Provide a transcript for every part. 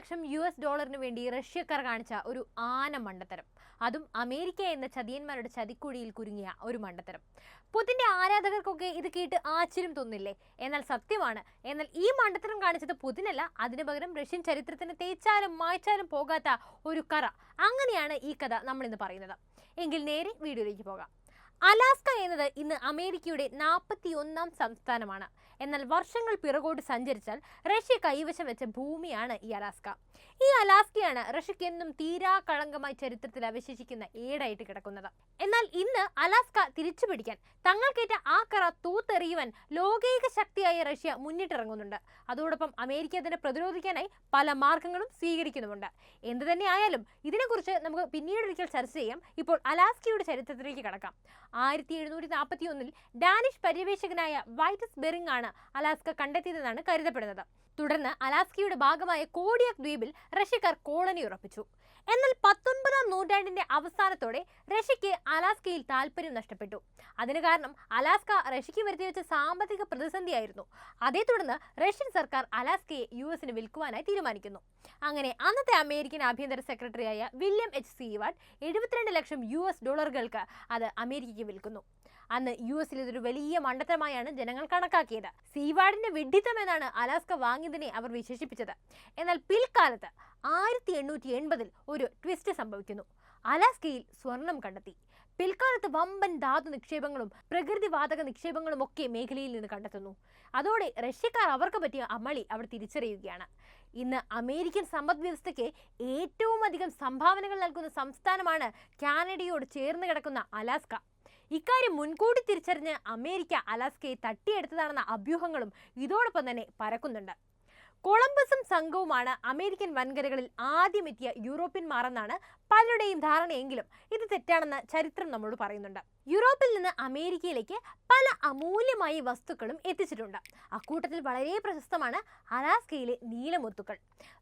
ലക്ഷം U S ഡോളറിന് വേണ്ടി റഷ്യക്കാർ കാണിച്ച ഒരു ആന മണ്ടത്തരം. അതും അമേരിക്ക എന്ന ചതിയന്മാരുടെ ചതിക്കുഴിയിൽ കുരുങ്ങിയ ഒരു മണ്ടത്തരം. പുതിന്റെ ആരാധകർക്കൊക്കെ ഇത് കേട്ട് ആശ്ചര്യം തോന്നില്ലേ? എന്നാൽ സത്യമാണ്. എന്നാൽ ഈ മണ്ടത്തരം കാണിച്ചത് പുതിനല്ല. അതിനു പകരം റഷ്യൻ ചരിത്രത്തിന് തേച്ചാലും മായ്ച്ചാലും പോകാത്ത ഒരു കറ. അങ്ങനെയാണ് ഈ കഥ നമ്മൾ ഇന്ന് പറയുന്നത്. എങ്കിൽ നേരെ വീഡിയോയിലേക്ക് പോകാം. അലാസ്ക എന്നത് ഇന്ന് അമേരിക്കയുടെ നാൽപ്പത്തി ഒന്നാം സംസ്ഥാനമാണ്. എന്നാൽ വർഷങ്ങൾ പിറകോട്ട് സഞ്ചരിച്ചാൽ റഷ്യ കൈവശം വെച്ച ഭൂമിയാണ് ഈ അലാസ്ക. ഈ അലാസ്കയാണ് റഷ്യക്ക് എന്നും തീരാ കളങ്കമായി ചരിത്രത്തിൽ അവശേഷിക്കുന്ന ഏടായിട്ട് കിടക്കുന്നത്. എന്നാൽ ഇന്ന് അലാസ്ക തിരിച്ചു പിടിക്കാൻ തങ്ങൾക്കേറ്റ ആ കറ തൂത്തെറിയുവാൻ ലോകൈക ശക്തിയായ റഷ്യ മുന്നിട്ടിറങ്ങുന്നുണ്ട്. അതോടൊപ്പം അമേരിക്ക അതിനെ പ്രതിരോധിക്കാനായി പല മാർഗങ്ങളും സ്വീകരിക്കുന്നുമുണ്ട്. എന്തു തന്നെ ആയാലും ഇതിനെക്കുറിച്ച് നമുക്ക് പിന്നീട് ഒരിക്കൽ ചർച്ച ചെയ്യാം. ഇപ്പോൾ അലാസ്കയുടെ ചരിത്രത്തിലേക്ക് കടക്കാം. ആയിരത്തി എഴുന്നൂറ്റി നാൽപ്പത്തി ഒന്നിൽ ഡാനിഷ് പര്യവേഷകനായ വൈറ്റസ് ബെറിംഗ് ആണ് അലാസ്ക കണ്ടെത്തിയതെന്നാണ് കരുതപ്പെടുന്നത്. തുടർന്ന് അലാസ്കയുടെ ഭാഗമായ കോഡിയക് ദ്വീപിൽ റഷ്യക്കാർ കോളനി ഉറപ്പിച്ചു. എന്നാൽ പത്തൊൻപതാം നൂറ്റാണ്ടിന്റെ അവസാനത്തോടെ റഷ്യക്ക് അലാസ്കയിൽ താല്പര്യം നഷ്ടപ്പെട്ടു. അതിന് കാരണം അലാസ്ക റഷ്യക്ക് വരുത്തിവെച്ച സാമ്പത്തിക പ്രതിസന്ധിയായിരുന്നു. അതേ തുടർന്ന് റഷ്യൻ സർക്കാർ അലാസ്കയെ യു എസിന് വിൽക്കുവാനായി തീരുമാനിക്കുന്നു. അങ്ങനെ അന്നത്തെ അമേരിക്കൻ ആഭ്യന്തര സെക്രട്ടറിയായ വില്യം എച്ച് സീവാർഡ് എഴുപത്തിരണ്ട് ലക്ഷം യു എസ് ഡോളറുകൾക്ക് അത് അമേരിക്കയ്ക്ക് വിൽക്കുന്നു. അന്ന് യു എസിൽ ഇതൊരു വലിയ മണ്ടത്തരമായാണ് ജനങ്ങൾ കണക്കാക്കിയത്. സീവാർഡിന്റെ വിഡിത്തം എന്നാണ് അലാസ്ക വാങ്ങിയതിനെ അവർ വിശേഷിപ്പിച്ചത്. എന്നാൽ പിൽക്കാലത്ത് ആയിരത്തി എണ്ണൂറ്റി എൺപതിൽ ഒരു ട്വിസ്റ്റ് സംഭവിക്കുന്നു. അലാസ്കയിൽ സ്വർണം കണ്ടെത്തി. പിൽക്കാലത്ത് വമ്പൻ ധാതു നിക്ഷേപങ്ങളും പ്രകൃതിവാതക നിക്ഷേപങ്ങളും ഒക്കെ മേഖലയിൽ നിന്ന് കണ്ടെത്തുന്നു. അതോടെ റഷ്യക്കാർ അവർക്ക് പറ്റിയ അമളി അവർ തിരിച്ചറിയുകയാണ്. ഇന്ന് അമേരിക്കൻ സമ്പദ് വ്യവസ്ഥയ്ക്ക് ഏറ്റവും അധികം സംഭാവനകൾ നൽകുന്ന സംസ്ഥാനമാണ് കാനഡയോട് ചേർന്ന് കിടക്കുന്ന അലാസ്ക. ഇക്കാര്യം മുൻകൂട്ടി തിരിച്ചറിഞ്ഞ് അമേരിക്ക അലാസ്കയെ തട്ടിയെടുത്തതാണെന്ന അഭ്യൂഹങ്ങളും ഇതോടൊപ്പം തന്നെ പരക്കുന്നുണ്ട്. കൊളംബസും സംഘവുമാണ് അമേരിക്കൻ വൻകരകളിൽ ആദ്യമെത്തിയ യൂറോപ്യന്മാരെന്നാണ് പലരുടെയും ധാരണയെങ്കിലും. ഇത് തെറ്റാണെന്ന് ചരിത്രം നമ്മളോട് പറയുന്നുണ്ട്. യൂറോപ്പിൽ നിന്ന് അമേരിക്കയിലേക്ക് പല അമൂല്യമായ വസ്തുക്കളും എത്തിച്ചിട്ടുണ്ട്. അക്കൂട്ടത്തിൽ വളരെ പ്രശസ്തമാണ് അലാസ്കയിലെ നീലമുത്തുക്കൾ.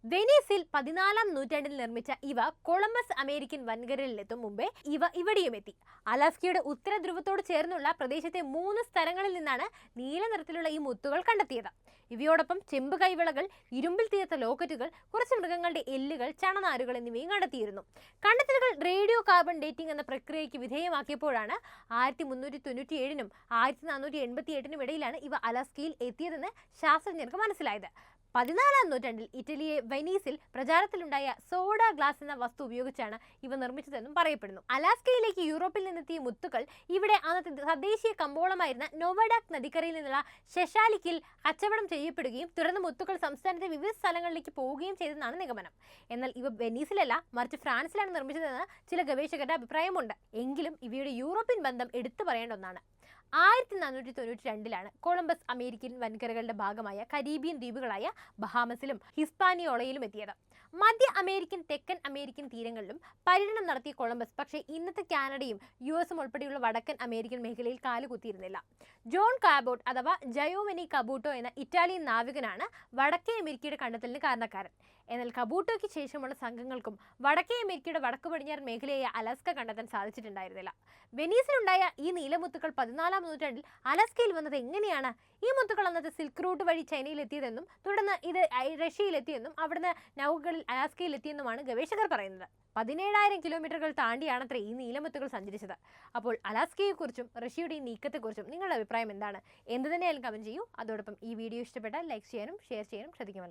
വെനീസിൽ പതിനാലാം നൂറ്റാണ്ടിൽ നിർമ്മിച്ച ഇവ കൊളംബസ് അമേരിക്കൻ വൻകരയിലെത്തും മുമ്പേ ഇവ ഇവിടെയും എത്തി. അലാസ്കയുടെ ഉത്തര ധ്രുവത്തോട് ചേർന്നുള്ള പ്രദേശത്തെ മൂന്ന് സ്ഥലങ്ങളിൽ നിന്നാണ് നീല നിറത്തിലുള്ള ഈ മുത്തുകൾ കണ്ടെത്തിയത്. ഇവയോടൊപ്പം ചെമ്പ് കൈവിളകൾ ഇരുമ്പിൽ തീർത്ത ലോക്കറ്റുകൾ കുറച്ച് മൃഗങ്ങളുടെ എല്ലുകൾ ചണനാരുകൾ എന്നിവയും കണ്ടെത്തിയിരുന്നു. കണ്ടെത്തലുകൾ റേഡിയോ കാർബൺ ഡേറ്റിംഗ് എന്ന പ്രക്രിയയ്ക്ക് വിധേയമാക്കിയപ്പോഴാണ് ആയിരത്തി മുന്നൂറ്റി തൊണ്ണൂറ്റി ഏഴിനും ആയിരത്തി നാനൂറ്റി എൺപത്തി എട്ടിനും ഇടയിലാണ് ഇവ അലാസ്കയിൽ എത്തിയതെന്ന് ശാസ്ത്രജ്ഞർക്ക് മനസ്സിലായത്. പതിനാലാം നൂറ്റാണ്ടിൽ ഇറ്റലിയെ വെനീസിൽ പ്രചാരത്തിലുണ്ടായ സോഡ ഗ്ലാസ് എന്ന വസ്തു ഉപയോഗിച്ചാണ് ഇവ നിർമ്മിച്ചതെന്നും പറയപ്പെടുന്നു. അലാസ്കയിലേക്ക് യൂറോപ്പിൽ നിന്നെത്തിയ മുത്തുകൾ ഇവിടെ അന്നത്തെ തദ്ദേശീയ കമ്പോളമായിരുന്ന നോവഡാക് നദിക്കരയിൽ നിന്നുള്ള ശശാലിക്കിൽ കച്ചവടം ചെയ്യപ്പെടുകയും തുടർന്ന് മുത്തുകൾ സംസ്ഥാനത്തെ വിവിധ സ്ഥലങ്ങളിലേക്ക് പോവുകയും ചെയ്തെന്നാണ് നിഗമനം. എന്നാൽ ഇവ വെനീസിലല്ല മറിച്ച് ഫ്രാൻസിലാണ് നിർമ്മിച്ചതെന്ന് ചില ഗവേഷകരുടെ അഭിപ്രായമുണ്ട്. എങ്കിലും ഇവയുടെ യൂറോപ്യൻ ബന്ധം എടുത്തു പറയേണ്ട ഒന്നാണ്. ആയിരത്തി നാനൂറ്റി തൊണ്ണൂറ്റി രണ്ടിലാണ് കൊളംബസ് അമേരിക്കൻ വൻകരകളുടെ ഭാഗമായ കരീബിയൻ ദ്വീപുകളായ ബഹാമസിലും ഹിസ്പാനിയോളയിലും എത്തിയത്. മധ്യ അമേരിക്കൻ തെക്കൻ അമേരിക്കൻ തീരങ്ങളിലും പര്യടനം നടത്തിയ കൊളംബസ് പക്ഷേ ഇന്നത്തെ കാനഡയും യു എസും ഉൾപ്പെടെയുള്ള വടക്കൻ അമേരിക്കൻ മേഖലയിൽ കാലുകുത്തിയിരുന്നില്ല ജോൺ കാബോട്ട് അഥവാ ജയോവെനി കബൂട്ടോ എന്ന ഇറ്റാലിയൻ നാവികനാണ് വടക്കേ അമേരിക്കയുടെ കണ്ടെത്തലിന് കാരണക്കാരൻ. എന്നാൽ കബൂട്ടോയ്ക്ക് ശേഷമുള്ള സംഘങ്ങൾക്കും വടക്കേ അമേരിക്കയുടെ വടക്കു പടിഞ്ഞാറൻ മേഖലയായ അലാസ്ക കണ്ടെത്താൻ സാധിച്ചിട്ടുണ്ടായിരുന്നില്ല. വെനീസിലുണ്ടായ ഈ നീലമുത്തുക്കൾ പതിനാലാം നൂറ്റാണ്ടിൽ അലാസ്കയിൽ വന്നത് എങ്ങനെയാണ്? ഈ മുത്തുകൾ അന്നത്തെ സിൽക്ക് റൂട്ട് വഴി ചൈനയിൽ എത്തിയതെന്നും തുടർന്ന് ഇത് റഷ്യയിലെത്തിയെന്നും അവിടുന്ന് നൗകളിൽ അലാസ്കയിൽ എത്തിയെന്നുമാണ് ഗവേഷകർ പറയുന്നത്. പതിനേഴായിരം കിലോമീറ്ററുകൾ താണ്ടിയാണത്രേ ഈ നീലമുത്തുകൾ സഞ്ചരിച്ചത്. അപ്പോൾ അലാസ്കയെക്കുറിച്ചും റഷ്യയുടെ ഈ നീക്കത്തെക്കുറിച്ചും നിങ്ങളുടെ അഭിപ്രായം എന്താണ്? എന്ത് തന്നെയായാലും കമന്റ് ചെയ്യൂ. അതോടൊപ്പം ഈ വീഡിയോ ഇഷ്ടപ്പെട്ടാൽ ലൈക്ക് ചെയ്യാനും ഷെയർ ചെയ്യാനും ശ്രദ്ധിക്കുമല്ലോ